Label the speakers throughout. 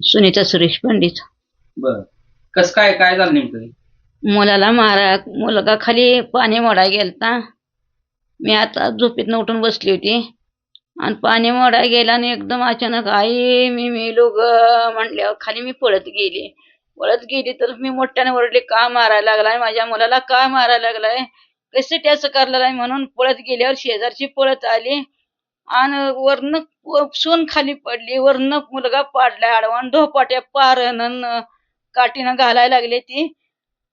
Speaker 1: सुनीता सुरेश पंडित.
Speaker 2: बर. कस काय काय झालं नेमकं?
Speaker 1: मुलाला मारा मुलगा खाली पाणी मोडाय गेलता. मी आता झोपेतनं उठून बसली होती. आणि पाणी मोडाय गेला आणि एकदम अचानक आई मी मेलो ग म्हणल्यावर खाली मी पळत गेली. पळत गेली तर मी मोठ्याने ओरडले का मारायला लागलाय? माझ्या मुलाला का मारायला लागलाय? कशासाठी असं करायला म्हणून पळत गेल्यावर शेजारची पळत आली. आणि वरनं सून खाली पडली. वरनं मुलगा पाडला आडवान धोपाट्या पारण काठीनं घालायला लागले ती.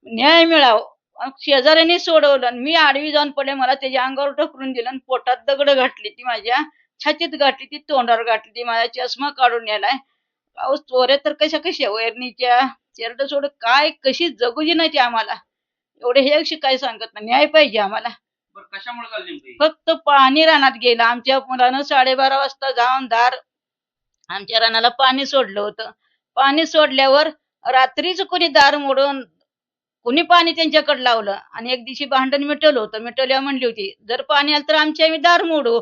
Speaker 1: न्याय मिळावं. शेजाऱ्याने सोडवलं. मी आडवी जाऊन पडले. मला त्याच्या अंगावर ढकलून दिलं आणि पोटात दगड घातली ती माझ्या. छातीत गाठली ती तोंडावर गाठली ती. माझा चष्मा काढून नेलाय. पाऊस चोऱ्या तर कशा कशा वैरणीच्या. चेरड सोड काय कशी जगूजी नाही ती आम्हाला. एवढे हे काय सांगत नाही. न्याय पाहिजे आम्हाला.
Speaker 2: बरं कशामुळे झालं नेमकं हे?
Speaker 1: फक्त पाणी रानात गेलं. आमच्या मुलानं साडेबारा वाजता जाऊन दार आमच्या रानाला पाणी सोडलं होतं. पाणी सोडल्यावर रात्रीच कोणी दार मोडून कुणी पाणी त्यांच्याकडे लावलं. आणि एक दिवशी भांडण मिटवलं होतं. मिटवल्या म्हणली होती जर पाणी आलं तर आमची आम्ही दार मोडू.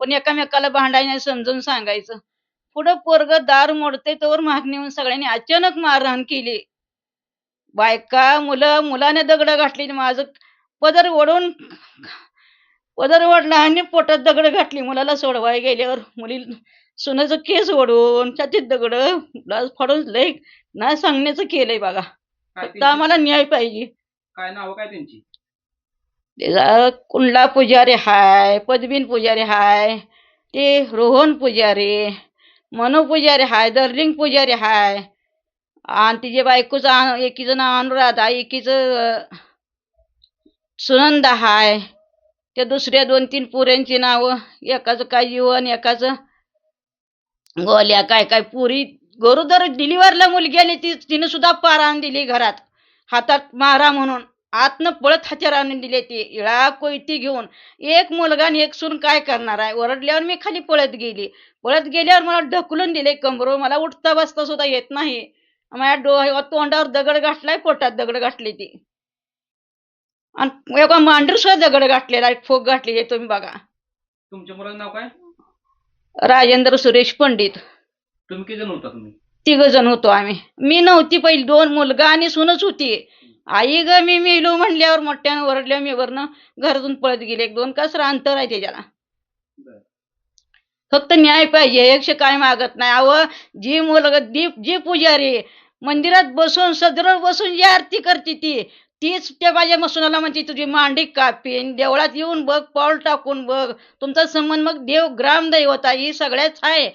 Speaker 1: पण एकामेकाला भांडायला समजून सांगायचं. पुढं पोरग दार मोडते तोवर मागणी येऊन सगळ्यांनी अचानक मारहाण केली. बायका मुलं मुलाने दगड घातली माझं पदर ओढून पदर ओढला आणि पोटात दगड घातली. मुलाला सोडवाय गेल्यावर मुली सुनाचं केस ओढून छातीत दगड फाडून लय ना सांगण्याचं केलंय बघा. फक्त
Speaker 2: त्यांची-
Speaker 1: आम्हाला न्याय पाहिजे.
Speaker 2: काय नाव काय त्यांची?
Speaker 1: त्याचा कुंडला पुजारी हाय पदबीन पुजारी हाय ते रोहन पुजारी मनो पुजारी हाय दर्लिंग पुजारी हाय. आणि तिच्या बायकोचं एकीचं नाव अनुराधा एकीचं सुनंदा हाय. त्या दुसऱ्या दोन तीन पुऱ्यांची नावं एकाचं काय जीवन एकाचं गोल्या काय काय पुरी. गरोदर डिलिव्हरला मुलगी आली ती तिने सुद्धा पार आणून दिली घरात. हातात मारा म्हणून. आतनं पळत हत्यार आणून दिले ती. इळा कोयती घेऊन. एक मुलगा आणि एक सून काय करणार आहे? ओरडल्यावर मी खाली पळत गेली. पळत गेल्यावर मला ढकलून दिले. कमरो मला उठता बसता सुद्धा येत नाही. माझ्या डोळ्या तोंडावर दगड गाठलाय पोटात दगड गाठली ती. आणि एका मांडर सुद्धा दगड घातलेला आहे फोक घातली आहे तुम्ही बघा.
Speaker 2: तुमच्या मुलाचं नाव काय?
Speaker 1: राजेंद्र सुरेश पंडित.
Speaker 2: तुम्ही किती जण होता तुम्ही?
Speaker 1: तिघ जण होतो आम्ही. मी नव्हती पहिली दोन मुलगा आणि सूनच होती. आई ग मी मेलो म्हणल्यावर मोठ्यानं ओरडल्या मी वरनं घरातून पळत गेले. एक दोन कसर अंतर आहे त्याच्याला. फक्त न्याय पाहिजे एकशे काय मागत नाही. अव जी मुलगा दीप जी पुजारी मंदिरात बसून सदर बसून जी आरती करते ती तीच त्या मग सुनाला म्हणते तुझी मांडी कापीन देवळात येऊन बघ पाऊल टाकून बघ. तुमचा संबंध मग देव ग्रामदैवत आहे ही सगळ्याच आहे.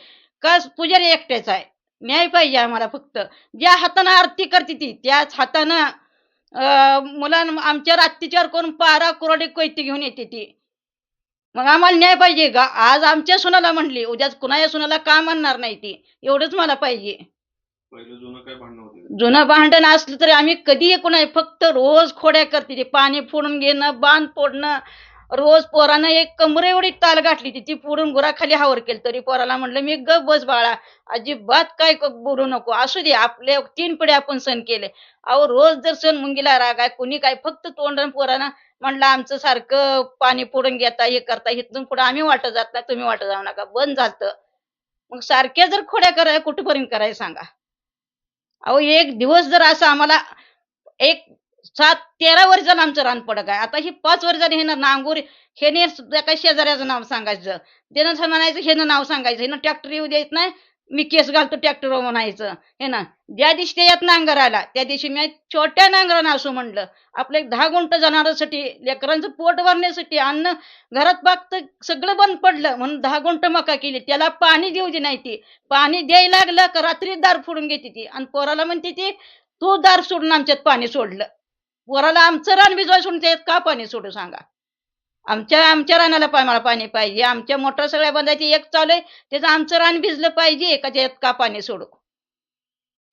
Speaker 1: का पुजारी एकट्याच आहे. न्याय पाहिजे आम्हाला फक्त. ज्या हातानं आरती करते ती त्याच हातानं मुलांना मुलां आमच्या रात्रीच्यावर करून पारा कुरडे कोयती घेऊन येते ती. मग आम्हाला न्याय पाहिजे का? आज आमच्या सुनाला म्हणली उद्याच कुणाच्या सुनाला का म्हणणार नाही ती. एवढंच मला पाहिजे.
Speaker 3: जुनं भांडण
Speaker 1: असलं तरी आम्ही कधी कोणा फक्त रोज खोड्या करते ती पाणी फोडून घेणं बांध फोडणं रोज पोरानं एक कमरे एवढी ताल गाठली ती ती फोडून गुराखाली हावर केली. तरी पोराला म्हणलं मी ग बस बाळा अजिबात काय बोलू नको. असू दे आपले तीन पिढे आपण सण केले. अहो रोज जर सण मुंगीला राग आहे कुणी काय फक्त तोंडण पोरानं म्हणलं आमचं सारखं पाणी फोडून घेता हे करता इथून पुढे आम्ही वाटत जात नाही तुम्ही वाटत जाऊ नका बंद झालं मग सारख्या जर खोड्या कराय कुठपर्यंत करायला सांगा? अहो एक दिवस जर असं आम्हाला एक सात तेरा वर्षाला आमचं रान पडक आहे. आता ही पाच वर्षाने हे ना नांगूर हेने सुद्धा काही शेजाऱ्याचं नाव सांगायचं. त्यानं म्हणायचं हेनं नाव सांगायचं. हेनं ट्रॅक्टर येऊ देत नाही. मी केस घालतो ट्रॅक्टरवर म्हणायचं. हे ना ज्या दिवशी ते नांगर आला त्या दिवशी मी छोट्या नांगरानं असं म्हणलं. आपलं एक दहा गुंट जनावरांसाठी लेकरांचं पोट भरण्यासाठी अन्न घरात बागतं सगळं बंद पडलं. म्हणून दहा गुंट मका केली. त्याला पाणी देऊ दे नाही ती. पाणी द्यायला लागलं का रात्री दार फोडून घेते ती. आणि पोराला म्हणते ती तू दार सोडून आमच्यात पाणी सोडलं. पोराला आमचं रान भिजवाय सोडून त्याच्यात का पाणी सोडू सांगा? आमच्या आमच्या रानाला पा- मला पाणी पाहिजे. आमच्या मोटर सगळ्या बंदायची एक चालू आहे. त्याचं आमचं रान भिजलं पाहिजे. का इतका का पाणी सोडू?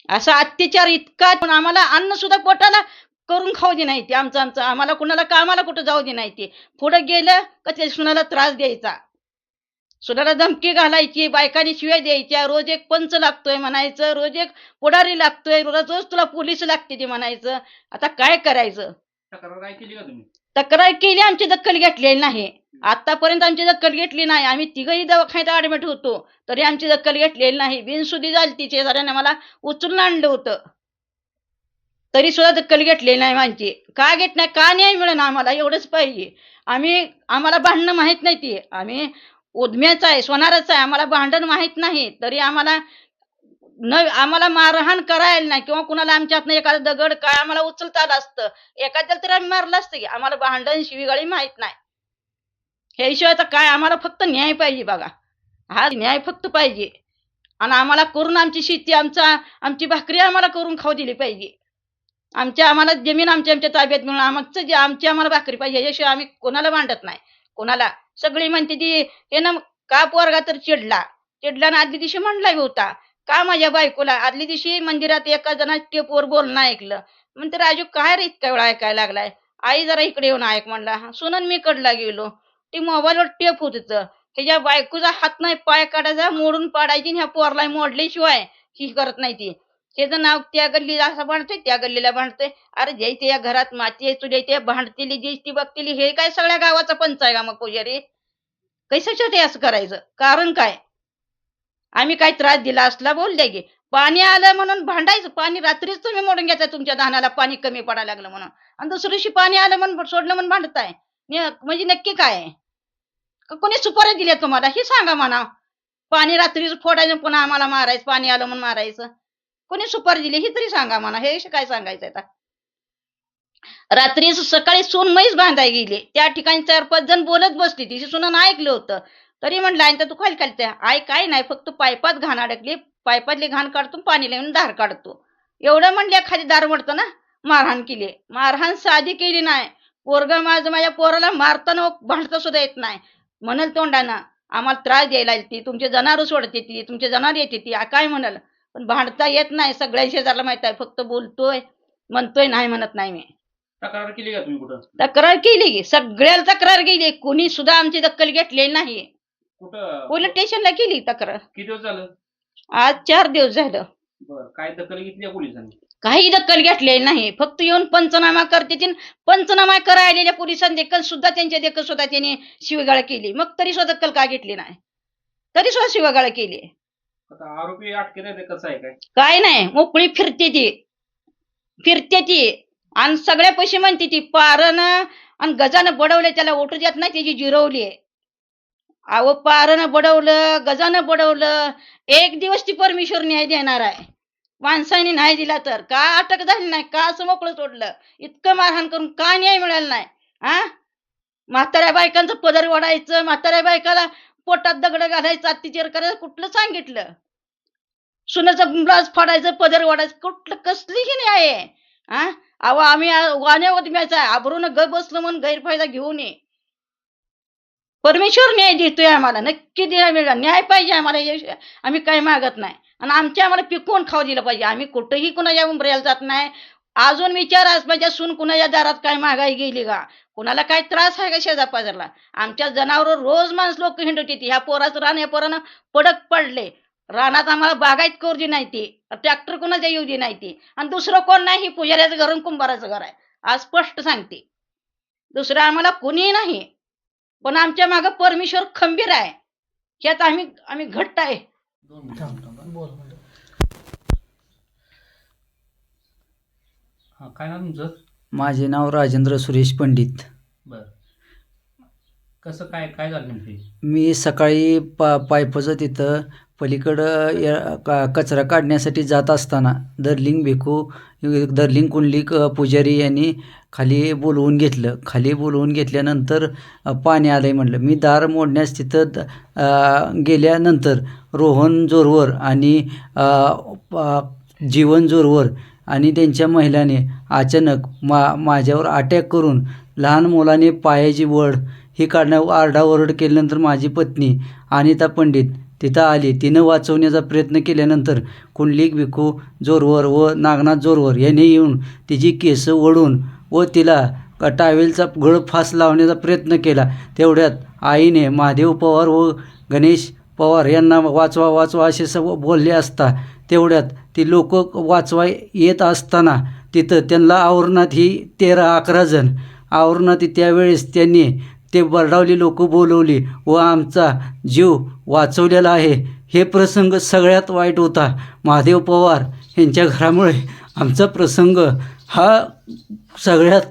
Speaker 1: असा अत्याचार इतका पण आम्हाला अन्न सुद्धा पोटाला करून खाऊ दे नाही ते आमचं आमचं. आम्हाला कुणाला कामाला कुठं जाऊ दे नाही ते. पुढं गेलं का ते सुनाला त्रास द्यायचा. सुनाला धमकी घालायची बायकांनी शिव्या द्यायच्या. रोज एक पंच लागतोय म्हणायचं. रोज एक पुढारी लागतोय. रोज रोज तुला पोलीस लागते ते म्हणायचं. आता काय करायचं?
Speaker 2: तक्रार काय केली का तुम्ही?
Speaker 1: तक्रार केली आमची दखल घेतलेली नाही. आतापर्यंत आमची दखल घेतली नाही. आम्ही तिघही दवाखान्यात ऍडमिट होतो. तरी आमची दखल घेतलेली नाही. बिनसुदी झाली ती शेजाऱ्याने मला उचलून आणलं होतं. तरी सुद्धा दखल घेतलेली नाही माझी. का घेत नाही? का न्याय मिळेल आम्हाला? एवढंच पाहिजे. आम्ही आम्हाला भांडणं माहीत नाही ती. आम्ही उद्म्याच आहे सोनाराचा आहे. आम्हाला भांडण माहीत नाही. तरी आम्हाला न आम्हाला मारहाण करायला नाही किंवा कुणाला आमच्या हातनं एखादं दगड काय आम्हाला उचलता आलं असतं. एखाद्याला तरी आम्ही मारलं असतं की आम्हाला भांडण शिवीगाळी माहीत नाही. ह्याशिवाय तर काय आम्हाला फक्त न्याय पाहिजे बघा. हा न्याय फक्त पाहिजे. आणि आम्हाला करून आमची शेती आमचा आमची भाकरी आम्हाला करून खाऊ दिली पाहिजे. आमच्या आम्हाला जमीन आमच्या आमच्या ताब्यात मिळून आमचं जे आमची आम्हाला भाकरी पाहिजे याशिवाय आम्ही कोणाला मांडत नाही. कोणाला? सगळी म्हणते ती हे ना का वर्गा तर चिडला. चिडला ना आदल्या दिवशी म्हणला होता. का माझ्या बायकोला? आदल्या दिवशी मंदिरात एका जणा टेपवर बोलणं ऐकलं. म्हणते राजू काय रे इतका वेळा ऐकायला लागलाय? आई जरा इकडे येऊन ऐक म्हणला. सुनन मी कडला गेलो. ती मोबाईलवर टेप होत ह्याच्या बायकोचा हात नाही पाय काढायचा मोडून पाडायची आणि ह्या पोरला मोडल्याशिवाय ही करत नाही ती. त्याचं नाव त्या गल्लीला असं भांडतोय त्या गल्लीला भांडतोय. अरे जय या घरात माती आहे तुझ्या इथे भांडतेली जेष्टी ती बघतेली हे काय सगळ्या गावाचा पंच आहे का मग पुजारी? कैसासाठी असं करायचं? कारण काय? आम्ही काय त्रास दिला असला बोलले की पाणी आलं म्हणून भांडायचं. पाणी रात्रीच तुम्ही मोडून घेताय तुमच्या धानाला पाणी कमी पडायला लागलं म्हणून. आणि दुसऱ्या दिवशी पाणी आलं म्हणून सोडलं म्हणून भांडताय. म्हणजे नक्की काय? आहे? कोणी सुपारी दिल्या तुम्हाला? हे सांगा म्हणा. पाणी रात्रीच फोडायचं पुन्हा आम्हाला मारायचं पाणी आलं म्हणून मारायचं. कोणी सुपारी दिली? हे तरी सांगा म्हणा. हे काय सांगायचं आता? रात्री सकाळी सून म्हैस बांधाय गेली. त्या ठिकाणी चार पाच जण बोलत बसली. तिची सुनानं ऐकलं होतं. तरी म्हणलं आणि तू खाली खाली आय काय नाही फक्त पायपात घाण अडकली. पायपातली घाण काढतो पाणी लावून धार काढतो. एवढं म्हणल्या खाली दार मोडतं ना मारहाण केली. मारहाण साधी केली नाही. पोरग माझं माझ्या पोराला मारताना भांडता सुद्धा येत नाही. म्हणल तोंडानं आम्हाला त्रास द्यायला ती तुमचे जनावर सोडते ती तुमचे जनावर येते ती काय म्हणल? पण भांडता येत नाही. सगळ्या शेजारला माहीत आहे. फक्त बोलतोय. म्हणतोय नाही म्हणत नाही मी.
Speaker 2: तक्रार केली का तुम्ही कुठं?
Speaker 1: तक्रार केली. सगळ्याला तक्रार केली. कोणी सुद्धा आमची दखल घेतलेली नाही.
Speaker 2: कुठं?
Speaker 1: पोलीस स्टेशनला केली तक्रार.
Speaker 2: किती दिवस झालं?
Speaker 1: आज चार दिवस झालं.
Speaker 2: बर काय दखल घेतली आहे पोलिसांनी?
Speaker 1: काही दखल घेतलेली नाही. फक्त येऊन पंचनामा करते ती. पंचनामा करायलेल्या पोलिसांनी देखील सुद्धा त्यांच्या देखील सुद्धा त्यांनी शिवगाळ केली. मग तरी सुद्धा दखल का घेतली नाही? तरी सुद्धा शिवगाळ केली.
Speaker 2: आता आरोपी अटकेत आहे ते कसं आहे काय?
Speaker 1: काय नाही. मोकळी फिरते ती. फिरते ती. आणि सगळ्या पैसे म्हणते ती. पारनं आणि गजानं बडवले त्याला ओटू देत नाही त्याची जिरवली अहो पारनं बडवलं गजानं बडवलं. एक दिवस ती परमेश्वर न्याय देणार आहे. माणसाने न्याय दिला तर. का अटक झाली नाही? का असं मोकळं सोडलं इतकं मारहाण करून का न्याय मिळाला नाही? हा? म्हाताऱ्या बायकांचं पदर वाढायचं म्हाताऱ्या बायकाला पोटात दगड घालायचं अत्याचार करायचं कुठलं सांगितलं? सुनाचं ब्लाज फाडायचं पदर वाढायचं कुठलं कसलीही न्याय आहे. हा? अहो आम्ही वाण्यावर आहे. उद्म्याचा आबरून ग बसलो म्हणून गैरफायदा घेऊ नये परमेश्वर न्याय देतोय आम्हाला. नक्की न्याय न्याय पाहिजे आम्हाला याशिवाय आम्ही काही मागत नाही. आणि आमच्या आम्हाला पिकवून खाऊ दिलं पाहिजे. आम्ही कुठंही कुणाच्या उंबऱ्याला जात नाही. अजून विचार आज माझ्या सून कुणाच्या दारात काय महागाई गेली का? कुणाला काय त्रास आहे का शेजापाजारला? आमच्या जनावर रोज माणस लोक हिंडत येते ह्या पोराचं रान या पोरानं पडक पडले. रानात आम्हाला बागायत करू दे नाही ती. ट्रॅक्टर कुणाच्या येऊ दे नाही ती. आणि दुसरं कोण नाही? पुजाऱ्याचं घर आणि कुंभाराचं घर आहे. आज स्पष्ट सांगते. दुसरं आम्हाला कोणी नाही. पण आमच्या मागं परमेश्वर खंबीर आहे. ह्यात आम्ही आम्ही घट्ट आहे.
Speaker 2: हा काय ना तुमचं?
Speaker 4: माझे नाव राजेंद्र सुरेश पंडित.
Speaker 2: बर. कसं काय काय झालं नेमके?
Speaker 4: मी सकाळी पा पायपचं तिथं पलीकडं या का कचरा काढण्यासाठी जात असताना दर्लिंग भिकू दर्लिंग कुंडलिक पुजारी यांनी खाली बोलवून घेतलं. खाली बोलवून घेतल्यानंतर पाणी आलं आहे म्हटलं मी दार मोडण्यास तिथं गेल्यानंतर रोहन जोरवर आणि जीवन जोरवर आणि त्यांच्या महिलाने अचानक मा माझ्यावर अटॅक करून लहान मुलाने पायाची वड ही काढण्या आरडाओरड केल्यानंतर माझी पत्नी अनिता पंडित तिथं आली. तिनं वाचवण्याचा प्रयत्न केल्यानंतर कुंडलिक भिकू जोरवर व नागनाथ जोरवर यांनी येऊन तिची केस ओढून व तिला टावेलचा गळ फास लावण्याचा प्रयत्न केला. तेवढ्यात आईने महादेव पवार व गणेश पवार यांना वाचवा वाचवा असे सर्व बोलले असता तेवढ्यात ती लोक वाचवा येत असताना तिथं त्यांना आवरणात ही तेरा अकरा जण. आवरणात त्यावेळेस त्यांनी ते बरडावली लोक बोलवली व आमचा जीव वाचवलेला आहे. हे प्रसंग सगळ्यात वाईट होता. महादेव पवार यांच्या घरामुळे आमचा प्रसंग हा सगळ्यात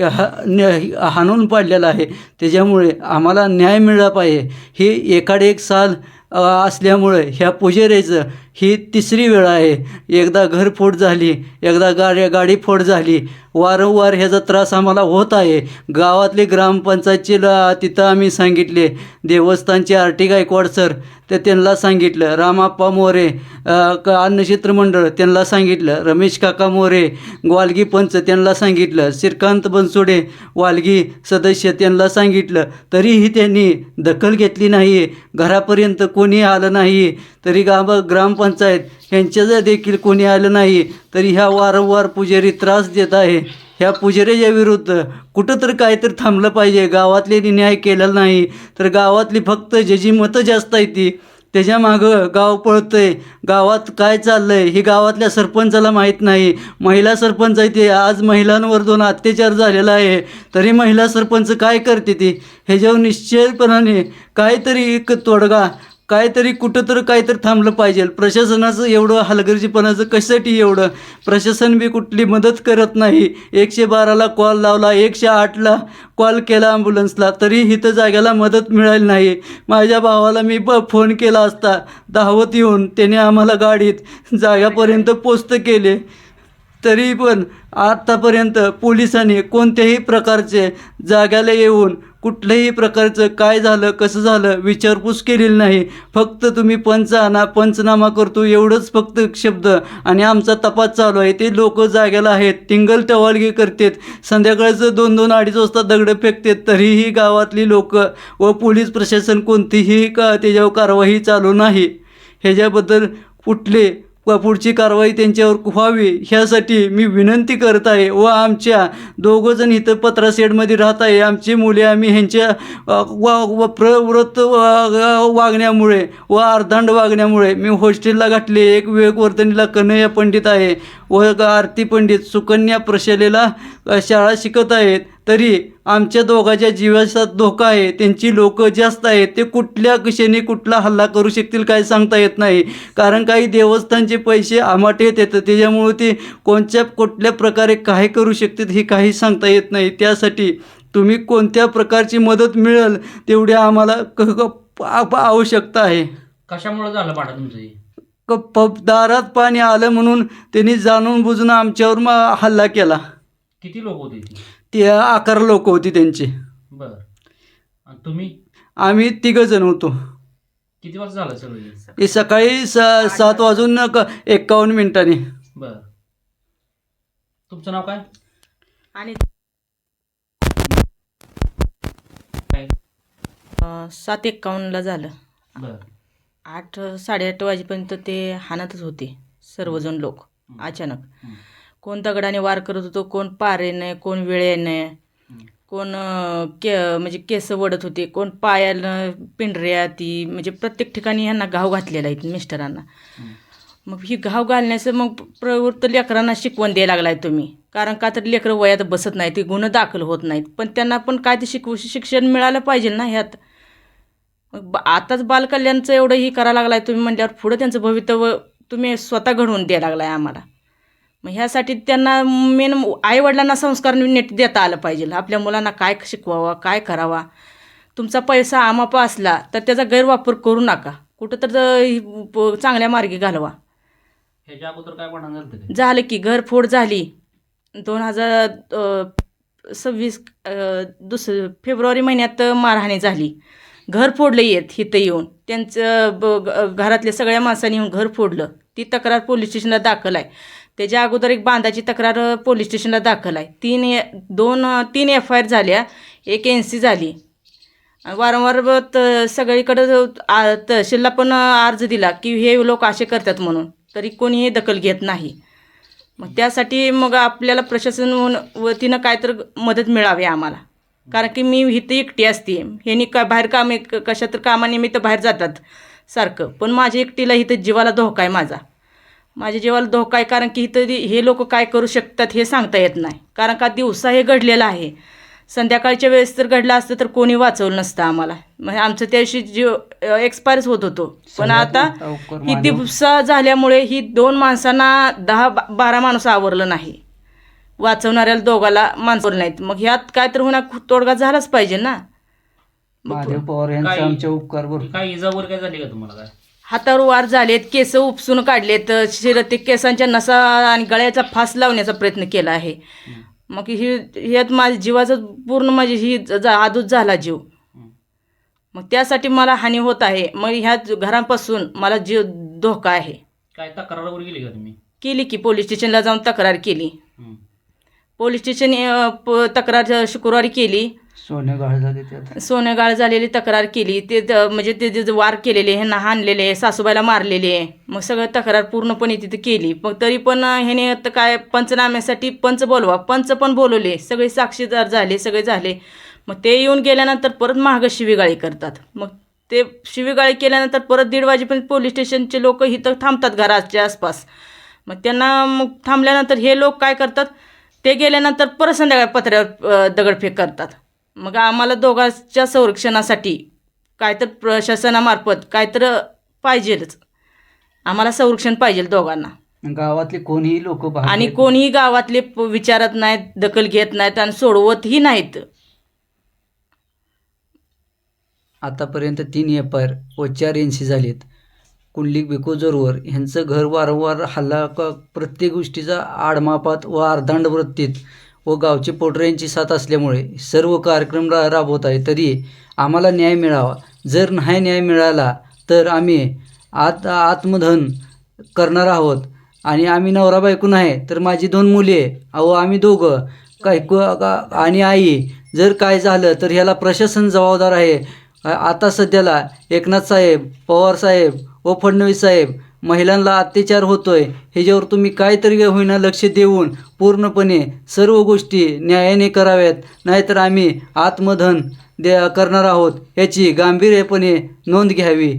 Speaker 4: हा न्या- हाणून पाडलेला आहे. त्याच्यामुळे आम्हाला न्याय मिळाला पाहिजे. ही एकाडे एक साल असल्यामुळे ह्या पुजेरेचं ही तिसरी वेळ आहे. एकदा घरफोड झाली एकदा गाडी गाडी फोड झाली वारंवार ह्याचा त्रास आम्हाला होत आहे. गावातले ग्रामपंचायतीला तिथं आम्ही सांगितले. देवस्थानचे आर टी गायकवाड सर ते त्यांना सांगितलं. रामाप्पा मोरे अन्नक्षेत्र मंडळ त्यांना सांगितलं. रमेश काका मोरे ग्वालगी पंच त्यांना सांगितलं. श्रीकांत बनसोडे वालगी सदस्य त्यांना सांगितलं. तरीही त्यांनी दखल घेतली नाही घरापर्यंत कोणी आलं नाही तरी गाव ग्रामपंचायत यांच्या देखील कोणी आलं नाही तरी ह्या वारंवार पुजारी त्रास देत आहे. ह्या पुजाऱ्याच्या विरुद्ध कुठं तर काहीतरी थांबलं पाहिजे. गावातले न्याय केलेला नाही. तर गावातली फक्त ज्याची मतं जास्त आहे ती त्याच्या मागं गाव पळतंय. गावात काय चाललंय हे गावातल्या सरपंचाला माहीत नाही. महिला सरपंच आहे ते. आज महिलांवर दोन अत्याचार झालेला आहे. तरी महिला सरपंच काय करते ती? ह्याच्यावर निश्चयपणाने काहीतरी एक तोडगा काहीतरी कुठं तर काहीतरी थांबलं पाहिजे. प्रशासनाचं एवढं हलगर्जीपणाचं कशासाठी एवढं? प्रशासन बी कुठली मदत करत नाही. एकशे बाराला कॉल लावला एकशे आठला कॉल केला ॲम्ब्युलन्सला तरी इथं जाग्याला मदत मिळाली नाही. माझ्या भावाला मी ब फोन केला असता. धावत येऊन त्याने आम्हाला गाडीत जाग्यापर्यंत पोचतं केले. तरी पण आत्तापर्यंत पोलिसांनी कोणत्याही प्रकारचे जाग्याला येऊन कुठल्याही प्रकारचं काय झालं कसं झालं विचारपूस केलेली नाही. फक्त तुम्ही पंच आणा पंचनामा करतो एवढंच फक्त शब्द. आणि आमचा तपास चालू आहे. ते लोक जाग्याला आहेत टिंगल टवालगी करतात. संध्याकाळचं दोन दोन अडीच वाजता दगडं फेकतात तरीही गावातली लोक व पोलीस प्रशासन कोणतीही का त्याच्यावर कारवाई चालू नाही. ह्याच्याबद्दल कुठले व पुढची कारवाई त्यांच्यावर व्हावी ह्यासाठी मी विनंती करत आहे व आमच्या दोघंजण इथं पत्रा शेडमध्ये राहत आहे. आमची मुले आम्ही ह्यांच्या वा व प्रवृत्त वागण्यामुळे व अर्धांड वागण्यामुळे मी हॉस्टेलला घातले. एक विवेकवर्धनीला कन्हैया पंडित आहे व आरती पंडित सुकन्या प्रशालेला शाळा शिकत आहेत. तरी आमच्या दोघांच्या जीवाचा धोका आहे. त्यांची लोक जास्त आहेत. ते कुठल्या कशेने कुठला हल्ला करू शकतील काय सांगता येत नाही. कारण काही देवस्थानचे पैसे आमाट येत येतं त्याच्यामुळे ते कोणत्या कुठल्या प्रकारे काय करू शकतात हे काही सांगता येत नाही. त्यासाठी तुम्ही कोणत्या प्रकारची मदत मिळेल तेवढी आम्हाला आवश्यकता आहे.
Speaker 5: कशामुळे झालं भाडं तुमचं हे?
Speaker 4: क प- दारात पाणी आलं म्हणून त्यांनी जाणून बुजून आमच्यावर म हल्ला केला.
Speaker 5: किती लोक होते ती
Speaker 4: ते अकरा लोक होती त्यांची.
Speaker 5: बर. आणि तुम्ही?
Speaker 4: आम्ही तिघं जण होतो.
Speaker 5: किती वर्ष झालं हे?
Speaker 4: हे सकाळी स सात वाजून क एक्कावन्न मिनिटांनी.
Speaker 5: बर. तुमचं नाव काय?
Speaker 6: आणि
Speaker 5: काय?
Speaker 6: अं, सात एक्कावन्नला झालं.
Speaker 5: बर.
Speaker 6: आठ साडेआठ वाजेपर्यंत ते हाणातच होते सर्वजण लोक
Speaker 5: हं.
Speaker 6: अचानक.
Speaker 5: हं.
Speaker 6: कोण दगडाने वार करत होतो कोण पारेने कोण वेळेने कोण के म्हणजे केस वडत होते कोण पायानं पिंढऱ्या ती म्हणजे प्रत्येक ठिकाणी ह्यांना घाव घातलेला आहे मिस्टरांना. मग ही घाव घालण्याचं मग प्रवृत्त लेकरांना शिकवण द्यायला लागलाय तुम्ही. कारण का तर लेकरं वयात बसत नाहीत ती गुन्हे दाखल होत नाहीत. पण त्यांना पण काय ते शिकवू शिक्षण मिळालं पाहिजे ना ह्यात. मग ब- आताच बालकल्याणचं एवढं ही करायला लागलाय तुम्ही म्हणल्यावर पुढं त्यांचं भवितव्य तुम्ही स्वतः घडवून द्यायला लागलाय आम्हाला. मग ह्यासाठी त्यांना मेन आईवडिलांना संस्कार नीट देता आलं पाहिजे. आपल्या मुलांना काय शिकवावा काय करावा? तुमचा पैसा आमापा असला तर त्याचा गैरवापर करू नका. कुठं तर चांगल्या मार्गी घालवा.
Speaker 5: ह्याच्या अगोदर काय भांडण झालं
Speaker 6: की? घरफोड झाली. दोन हजार सव्वीस दुस फेब्रुवारी महिन्यात मारहाणी झाली. घर फोडलं येत इथं येऊन. त्यांचं घरातल्या सगळ्या माणसांनी येऊन घर फोडलं. ती तक्रार पोलीस स्टेशनला दाखल आहे. त्याच्या अगोदर एक बांधाची तक्रार पोलीस स्टेशनला दाखल आहे. तीन ए दोन तीन एफ आय आर झाल्या एक एन सी झाली. वारंवार त सगळीकडं आ- तहसीलला पण अर्ज दिला की हे लोक असे करतात म्हणून तरी कोणीही दखल घेत नाही. मग त्यासाठी मग आपल्याला प्रशासन वतीनं काय तर मदत मिळावी आम्हाला. कारण की मी हिथं एकटी असते. ह्यांनी का बाहेर कामे कशा तर कामानिमित्त बाहेर जातात सारखं. पण माझ्या एकटीला इथं जीवाला धोका आहे माझा. माझ्या जीवाला धोका आहे कारण की इथं हे लोक काय करू शकतात हे सांगता येत नाही. कारण का दिवसा हे घडलेलं आहे. संध्याकाळच्या वेळेस तर घडलं असतं तर कोणी वाचवलं नसतं आम्हाला. म्हणजे आमचं त्या दिवशी जीव एक्सपायर्स होत होतो. पण आता ही दिवसा झाल्यामुळे ही दोन माणसांना दहा बारा माणूस आवरलं नाही. वाचवणाऱ्याला दोघाला माणसं नाहीत. मग ह्यात काय तर होणार तोडगा झालाच पाहिजे ना.
Speaker 4: महादेव पवार यांचा आमच्या उपकार
Speaker 2: काय इजा वगैरे काय झाली का तुम्हाला? काय
Speaker 6: हातावर वार झालेत केस उपसून काढलेत शिर ते केसांच्या नसा आणि गळ्याचा फास लावण्याचा प्रयत्न केला आहे. मग ही ह्यात माझ्या जीवाचं पूर्ण माझी ही जा- आदूत झाला जीव. मग त्यासाठी मला हानी होत आहे. मग ह्या घरापासून मला जीव धोका आहे.
Speaker 2: काय तक्रारावर गेली का तुम्ही?
Speaker 6: केली की पोलीस स्टेशनला जाऊन तक्रार केली. पोलीस स्टेशन तक्रार शुक्रवारी केली.
Speaker 4: सोने गाळ झाले त्यात.
Speaker 6: सोनेगाळ झालेली तक्रार केली. ते त- म्हणजे ते जे वार केलेले ह्यांना हाणलेले सासूबाईला मारलेले मग सगळं तक्रार पूर्णपणे तिथे केली. पण तरी पण ह्याने आता काय पंचनाम्यासाठी पंच बोलवा. पंच पण बोलवले. सगळे साक्षीदार झाले सगळे झाले. मग ते येऊन गेल्यानंतर परत महाग शिवीगाळी करतात. मग ते शिवीगाळी केल्यानंतर परत दीड वाजेपर्यंत पोलीस स्टेशनचे लोक इथं थांबतात घराच्या आसपास. मग त्यांना मग थांबल्यानंतर हे लोक काय करतात? ते गेल्यानंतर परत संध्याकाळी पत्र्यावर अ, दगडफेक करतात. मग आम्हाला दोघांच्या संरक्षणासाठी काय तर प्रशासनामार्फत काय तर पाहिजेलच. आम्हाला संरक्षण पाहिजे दोघांना.
Speaker 4: गावातले कोणीही लोक
Speaker 6: आणि कोणीही गावातले प- विचारत नाहीत दखल घेत नाहीत आणि सोडवतही नाहीत.
Speaker 4: आतापर्यंत तीन एफ आय आर व चार एन सी झालेत. कुंडलिक भिको जोरवर ह्यांचं घर वारंवार हल्ला क प्रत्येक गोष्टीचा आडमापात व अर्धांड वृत्तीत व गावचे पोटऱ्यांची साथ असल्यामुळे सर्व कार्यक्रम रा राबवत आहे. तरी आम्हाला न्याय मिळावा. जर नाही न्याय मिळाला तर आम्ही आत आत्मधन करणार आहोत. आणि आम्ही नवरा बायको नाही तर माझी दोन मुली आहे. अहो आम्ही दोघं काय आणि आई जर काय झालं तर ह्याला प्रशासन जबाबदार आहे. आता सध्याला एकनाथ साहेब पवार साहेब व फडणवीस साहेब महिलांना अत्याचार होतोय. ह्याच्यावर तुम्ही काहीतरी होईना लक्ष देऊन पूर्णपणे सर्व गोष्टी न्यायाने कराव्यात. नाहीतर आम्ही आत्मधन दे करणार आहोत. याची गांभीर्यपणे नोंद घ्यावी.